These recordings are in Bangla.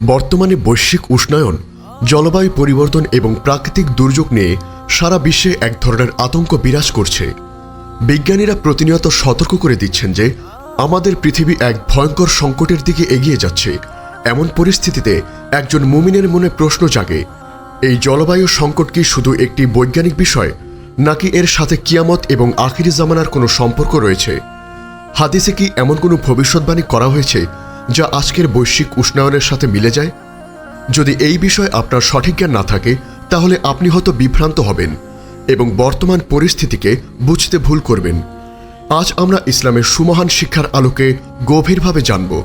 বর্তমানে বৈশ্বিক উষ্ণায়ন, জলবায়ু পরিবর্তন এবং প্রাকৃতিক দুর্যোগ নিয়ে সারা বিশ্বে এক ধরনের আতঙ্ক বিরাজ করছে। বিজ্ঞানীরা প্রতিনিয়ত সতর্ক করে দিচ্ছেন যে, আমাদের পৃথিবী এক ভয়ঙ্কর সংকটের দিকে এগিয়ে যাচ্ছে। এমন পরিস্থিতিতে একজন মুমিনের মনে প্রশ্ন জাগে, এই জলবায়ু সংকট কি শুধু একটি বৈজ্ঞানিক বিষয়, নাকি এর সাথে কিয়ামত এবং আখিরি জামানার কোনো সম্পর্ক রয়েছে? হাদিসে কি এমন কোনো ভবিষ্যৎবাণী করা হয়েছে যা আজকের বৈশ্বিক উষ্ণায়নের সাথে মিলে যায়? যদি এই বিষয়ে আপনার সঠিক জ্ঞান না থাকে, তাহলে আপনি হয়তো বিভ্রান্ত হবেন এবং বর্তমান পরিস্থিতিকে বুঝতে ভুল করবেন। আজ আমরা ইসলামের সুমহান শিক্ষার আলোকে গভীরভাবে জানব,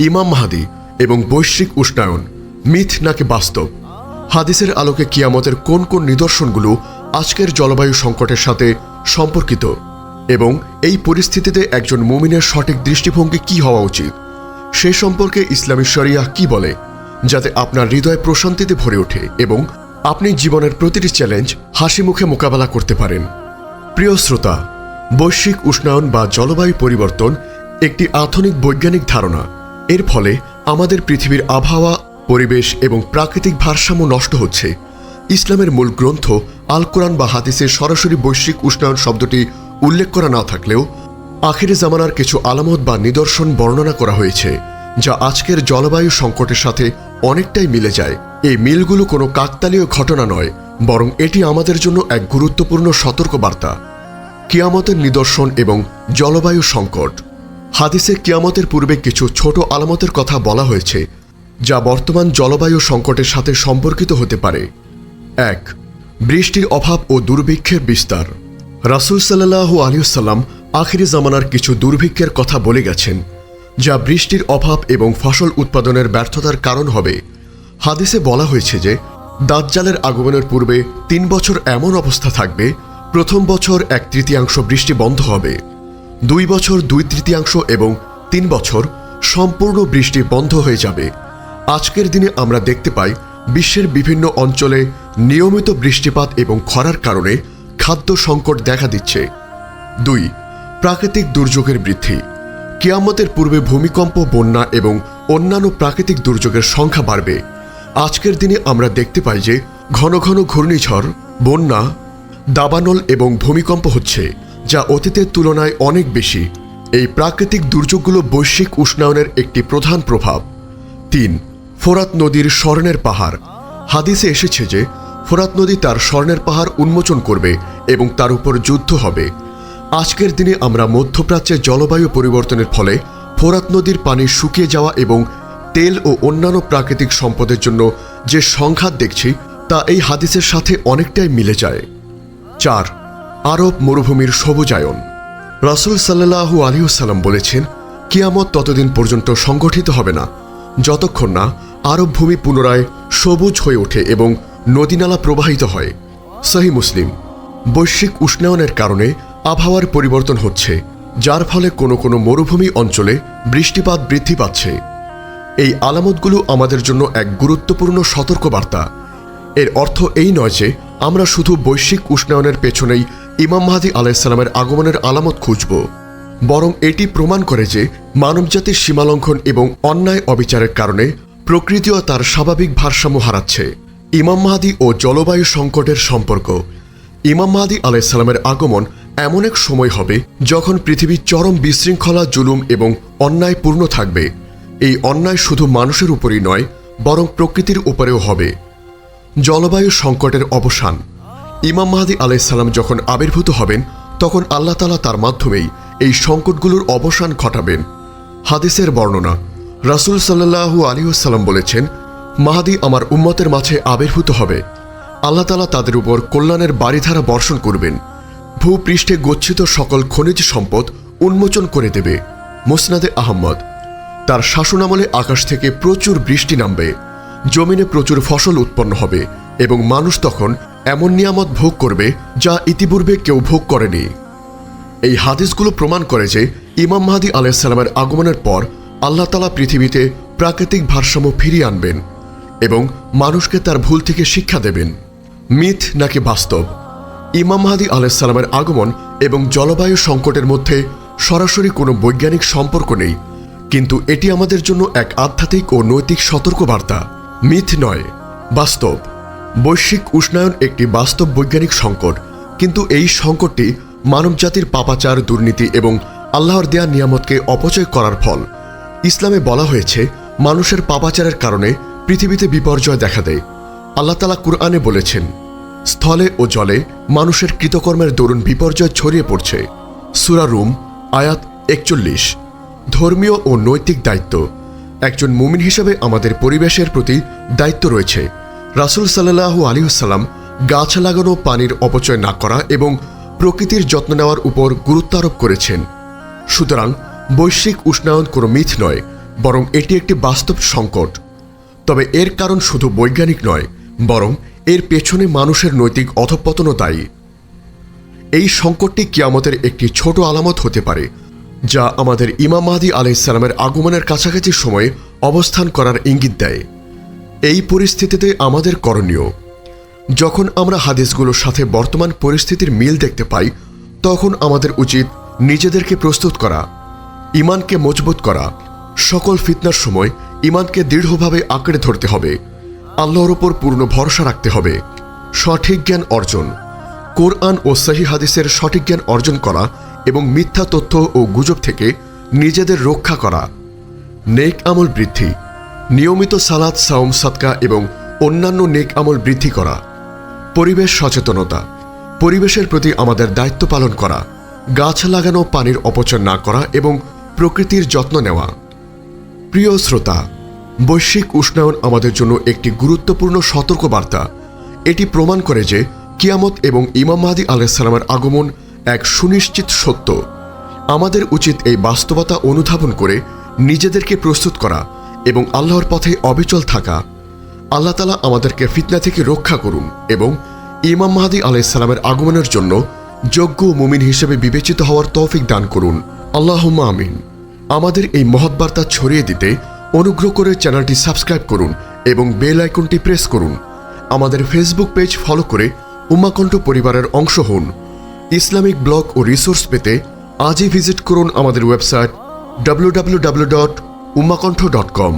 ইমাম মাহাদি এবং বৈশ্বিক উষ্ণায়ন, মিথ নাকি বাস্তব? হাদিসের আলোকে কিয়ামতের কোন কোন নিদর্শনগুলো আজকের জলবায়ু সংকটের সাথে সম্পর্কিত? এবং এই পরিস্থিতিতে একজন মুমিনের সঠিক দৃষ্টিভঙ্গি কি হওয়া উচিত? সে সম্পর্কে ইসলামী শরিয়াহ কি বলে? যাতে আপনার হৃদয় প্রশান্তিতে ভরে ওঠে এবং আপনি জীবনের প্রতিটি চ্যালেঞ্জ হাসি মুখে মোকাবেলা করতে পারেন। প্রিয় শ্রোতা, বৈশ্বিক উষ্ণায়ন বা জলবায়ু পরিবর্তন একটি আধুনিক বৈজ্ঞানিক ধারণা। এর ফলে আমাদের পৃথিবীর আবহাওয়া, পরিবেশ এবং প্রাকৃতিক ভারসাম্য নষ্ট হচ্ছে। ইসলামের মূল গ্রন্থ আল কোরআন বা হাদিসের সরাসরি বৈশ্বিক উষ্ণায়ন শব্দটি উল্লেখ করা না থাকলেও আখিরে জামানার কিছু আলামত বা নিদর্শন বর্ণনা করা হয়েছে, যা আজকের জলবায়ু সংকটের সাথে অনেকটাই মিলে যায়। এই মিলগুলো কোনো কাকতালীয় ঘটনা নয়, বরং এটি আমাদের জন্য এক গুরুত্বপূর্ণ সতর্কবার্তা। কিয়ামতের নিদর্শন এবং জলবায়ু সংকট। হাদিসে কিয়ামতের পূর্বে কিছু ছোট আলামতের কথা বলা হয়েছে, যা বর্তমান জলবায়ু সংকটের সাথে সম্পর্কিত হতে পারে। এক, বৃষ্টির অভাব ও দুর্ভিক্ষের বিস্তার। রাসুল সাল্লাহু আলিউসাল্লাম আখিরি জামানার কিছু দুর্ভিক্ষের কথা বলে গেছেন, যা বৃষ্টির অভাব এবং ফসল উৎপাদনের ব্যর্থতার কারণ হবে। হাদিসে বলা হয়েছে যে, দাজ্জালের আগমনের পূর্বে তিন বছর এমন অবস্থা থাকবে, প্রথম বছর এক তৃতীয়াংশ বৃষ্টি বন্ধ হবে, দুই বছর দুই তৃতীয়াংশ এবং তিন বছর সম্পূর্ণ বৃষ্টি বন্ধ হয়ে যাবে। আজকের দিনে আমরা দেখতে পাই, বিশ্বের বিভিন্ন অঞ্চলে নিয়মিত বৃষ্টিপাত এবং খরার কারণে খাদ্য সংকট দেখা দিচ্ছে। দুই প্রাকৃতিক দুর্যোগের বৃদ্ধি। কিয়ামতের পূর্বে ভূমিকম্প, বন্যা এবং অন্যান্য প্রাকৃতিক দুর্যোগের সংখ্যা বাড়বে। আজকের দিনে আমরা দেখতে পাই যে ঘন ঘন ঘূর্ণিঝড়, বন্যা, দাবানল এবং ভূমিকম্প হচ্ছে, যা অতীতের তুলনায় অনেক বেশি। এই প্রাকৃতিক দুর্যোগগুলো বৈশ্বিক উষ্ণায়নের একটি প্রধান প্রভাব। তিন, ফোরাত নদীর স্বর্ণের পাহাড়। হাদিসে এসেছে যে ফোরাত নদী তার স্বর্ণের পাহাড় উন্মোচন করবে এবং তার উপর যুদ্ধ হবে। আজকের দিনে আমরা মধ্যপ্রাচ্যের জলবায়ু পরিবর্তনের ফলে ফোরাত নদীর পানি শুকিয়ে যাওয়া এবং তেল ও অন্যান্য প্রাকৃতিক সম্পদের জন্য যে সংঘাত দেখছি, তা এই হাদিসের সাথে অনেকটাই মিলে যায়। চার, আরব মরুভূমির সবুজায়ন। রাসুল সাল্লাহু আলিউসাল্লাম বলেছেন, কিয়ামত ততদিন পর্যন্ত সংগঠিত হবে না, যতক্ষণ না আরব ভূমি পুনরায় সবুজ হয়ে ওঠে এবং নদীনালা প্রবাহিত হয়। সহি মুসলিম। বৈশ্বিক উষ্ণায়নের কারণে আবহাওয়ার পরিবর্তন হচ্ছে, যার ফলে কোনো কোনো মরুভূমি অঞ্চলে বৃষ্টিপাত বৃদ্ধি পাচ্ছে। এই আলামতগুলো আমাদের জন্য এক গুরুত্বপূর্ণ সতর্কবার্তা। এর অর্থ এই নয় যে আমরা শুধু বৈশ্বিক উষ্ণায়নের পেছনেই ইমাম মাহাদি আলাইসাল্লামের আগমনের আলামত খুঁজব, বরং এটি প্রমাণ করে যে মানবজাতির সীমালঙ্ঘন এবং অন্যায় অবিচারের কারণে প্রকৃতিও তার স্বাভাবিক ভারসাম্য হারাচ্ছে। ইমাম মাহাদি ও জলবায়ু সংকটের সম্পর্ক। ইমাম মাহাদি আলাইসাল্লামের আগমন এমন এক সময় হবে যখন পৃথিবী চরম বিশৃঙ্খলা, জুলুম এবং অন্যায় পূর্ণ থাকবে। এই অন্যায় শুধু মানুষের উপরই নয়, বরং প্রকৃতির উপরেও হবে। জলবায়ু সংকটের অবসান। ইমাম মাহাদি আলাইসাল্লাম যখন আবির্ভূত হবেন, তখন আল্লাহ তালা তার মাধ্যমেই এই সংকটগুলোর অবসান ঘটাবেন। হাদিসের বর্ণনা, রাসুল সাল্লাহু আলিউসাল্লাম বলেছেন, মাহাদি আমার উম্মতের মাঝে আবির্ভূত হবে। আল্লাহ তালা তাদের উপর কল্যাণের বাড়িধারা বর্ষণ করবেন। ভূপৃষ্ঠে গচ্ছিত সকল খনিজ সম্পদ উন্মোচন করে দেবে মোসনাদে আহম্মদ। তার শাসনামলে আকাশ থেকে প্রচুর বৃষ্টি নামবে, জমিনে প্রচুর ফসল উৎপন্ন হবে এবং মানুষ তখন এমন নিয়ামত ভোগ করবে যা ইতিপূর্বে কেউ ভোগ করেনি। এই হাদিসগুলো প্রমাণ করে যে ইমাম মাহাদি আলাইসাল্লামের আগমনের পর আল্লাহ তালা পৃথিবীতে প্রাকৃতিক ভারসাম্য ফিরিয়ে আনবেন এবং মানুষকে তার ভুল থেকে শিক্ষা দেবেন। মিথ নাকি বাস্তব? ইমাম মাহাদি আলাইসাল্লামের আগমন এবং জলবায়ু সংকটের মধ্যে সরাসরি কোনো বৈজ্ঞানিক সম্পর্ক নেই, কিন্তু এটি আমাদের জন্য এক আধ্যাত্মিক ও নৈতিক সতর্কবার্তা। মিথ নয়, বাস্তব। বৈশ্বিক উষ্ণায়ন একটি বাস্তব বৈজ্ঞানিক সংকট, কিন্তু এই সংকটটি মানবজাতির পাপাচার, দুর্নীতি এবং আল্লাহর দেয়া নিয়ামতকে অপচয় করার ফল। ইসলামে বলা হয়েছে, মানুষের পাপাচারের কারণে পৃথিবীতে বিপর্যয় দেখা দেয়। আল্লাহ তালা কুরআনে বলেছেন স্থলে ও জলে মানুষের কৃতকর্মের দরুন বিপর্যয় ছড়িয়ে পড়ছে। সুরা রুম, আয়াত একচল্লিশ। ধর্মীয় ও নৈতিক দায়িত্ব। একজন মুমিন হিসেবে আমাদের পরিবেশের প্রতি দায়িত্ব রয়েছে। রাসুল সাল্লাহু আলিউসাল্লাম গাছ লাগানো, পানির অপচয় না করা এবং প্রকৃতির যত্ন নেওয়ার উপর গুরুত্ব আরোপ করেছেন। সুতরাং বৈশ্বিক উষ্ণায়ন কোনো মিথ নয়, বরং এটি একটি বাস্তব সংকট। তবে এর কারণ শুধু বৈজ্ঞানিক নয়, বরং এর পেছনে মানুষের নৈতিক অধঃপতনও দায়ী এই সংকটটি কিয়ামতের একটি ছোট আলামত হতে পারে, যা আমাদের ইমাম মাহাদি আলাইসালামের আগমনের কাছাকাছি সময়ে অবস্থান করার ইঙ্গিত দেয়। এই পরিস্থিতিতে আমাদের করণীয়, যখন আমরা হাদিসগুলোর সাথে বর্তমান পরিস্থিতির মিল দেখতে পাই, তখন আমাদের উচিত নিজেদেরকে প্রস্তুত করা, ইমানকে মজবুত করা। সকল ফিতনার সময় ইমানকে দৃঢ়ভাবে আঁকড়ে ধরতে হবে। আল্লাহর ওপর পূর্ণ ভরসা রাখতে হবে। সঠিক জ্ঞান অর্জন। কোরআন ও সাহি হাদিসের সঠিক জ্ঞান অর্জন করা এবং মিথ্যা তথ্য ও গুজব থেকে নিজেদের রক্ষা করা। নেক আমল বৃদ্ধি। নিয়মিত সালাদ সাওম, সাদকা এবং অন্যান্য নেক আমল বৃদ্ধি করা। পরিবেশ সচেতনতা। পরিবেশের প্রতি আমাদের দায়িত্ব পালন করা। গাছ লাগানো, পানির অপচয় না করা এবং প্রকৃতির যত্ন নেওয়া। প্রিয় শ্রোতা বৈশ্বিক উষ্ণায়ন আমাদের জন্য একটি গুরুত্বপূর্ণ সতর্কবার্তা। এটি প্রমাণ করে যে কিয়ামত এবং ইমাম মাহাদি আলাইসালামের আগমন এক সুনিশ্চিত সত্য। আমাদের উচিত এই বাস্তবতা অনুধাবন করে নিজেদেরকে প্রস্তুত করা এবং আল্লাহর পথে অবিচল থাকা। আল্লাহ তালা আমাদেরকে ফিতনা থেকে রক্ষা করুন এবং ইমাম মাহাদি আলাইসালামের আগমনের জন্য যোগ্য মুমিন হিসেবে বিবেচিত হওয়ার তৌফিক দান করুন। আল্লাহ আমিন। আমাদের এই মহৎ বার্তা ছড়িয়ে দিতে অনুগ্রহ করে চ্যানেলটি সাবস্ক্রাইব করুন এবং বেল আইকনটি প্রেস করুন। আমাদের ফেসবুক পেজ ফলো করে উমাকণ্ঠ পরিবারের অংশ হন। ইসলামিক ব্লগ ও রিসোর্স পেতে আজই ভিজিট করুন আমাদের ওয়েবসাইট www.umakontho.com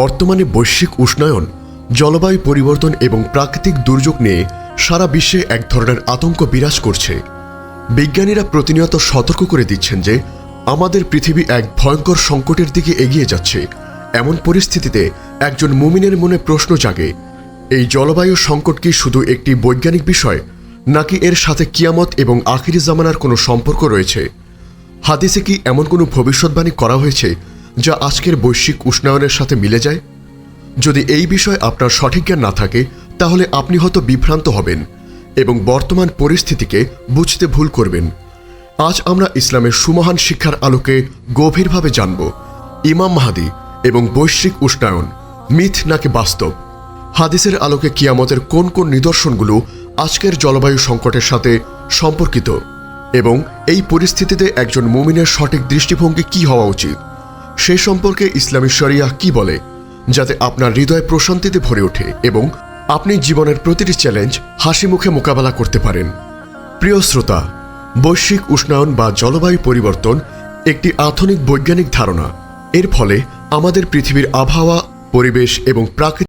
বর্তমানে বৈশ্বিক উষ্ণায়ন, জলবায়ু পরিবর্তন এবং প্রাকৃতিক দুর্যোগ নিয়ে সারা বিশ্বে এক ধরনের আতঙ্ক বিরাজ করছে। বিজ্ঞানীরা প্রতিনিয়ত সতর্ক করে দিচ্ছেন যে আমাদের পৃথিবী এক ভয়ঙ্কর সংকটের দিকে এগিয়ে যাচ্ছে। এমন পরিস্থিতিতে একজন মুমিনের মনে প্রশ্ন জাগে, এই জলবায়ু সংকট কি শুধু একটি বৈজ্ঞানিক বিষয়, নাকি এর সাথে কিয়ামত এবং আখিরি জামানার কোনো সম্পর্ক রয়েছে? হাদিসে কি এমন কোনো ভবিষ্যৎবাণী করা হয়েছে, যা আজকের বৈশ্বিক উষ্ণায়নের সাথে মিলে যায়? যদি এই বিষয়ে আপনার সঠিক জ্ঞান না থাকে, তাহলে আপনি হয়তো বিভ্রান্ত হবেন এবং বর্তমান পরিস্থিতিকে বুঝতে ভুল করবেন। আজ আমরা ইসলামের সুমহান শিক্ষার আলোকে গভীরভাবে জানব ইমাম মাহাদি এবং বৈশ্বিক উষ্ণায়ন, মিথ নাকি বাস্তব? হাদিসের আলোকে কিয়ামতের কোন কোন নিদর্শনগুলো আজকের জলবায়ু সংকটের সাথে সম্পর্কিত? এবং এই পরিস্থিতিতে একজন মুমিনের সঠিক দৃষ্টিভঙ্গি কি হওয়া উচিত? সে সম্পর্কে ইসলামী শরিয়া কি বলে, যাতে আপনার হৃদয় প্রশান্তিতে ভরে ওঠে এবং আপনি জীবনের প্রতিটি চ্যালেঞ্জ হাসি মুখে মোকাবেলা করতে পারেন? প্রিয় শ্রোতা বৈশ্বিক উষ্ণায়ন বা জলবায়ু পরিবর্তন একটি আধুনিক বৈজ্ঞানিক ধারণা। এর ফলে আমাদের পৃথিবীর আবহাওয়া, পরিবেশ এবং প্রাকৃতিক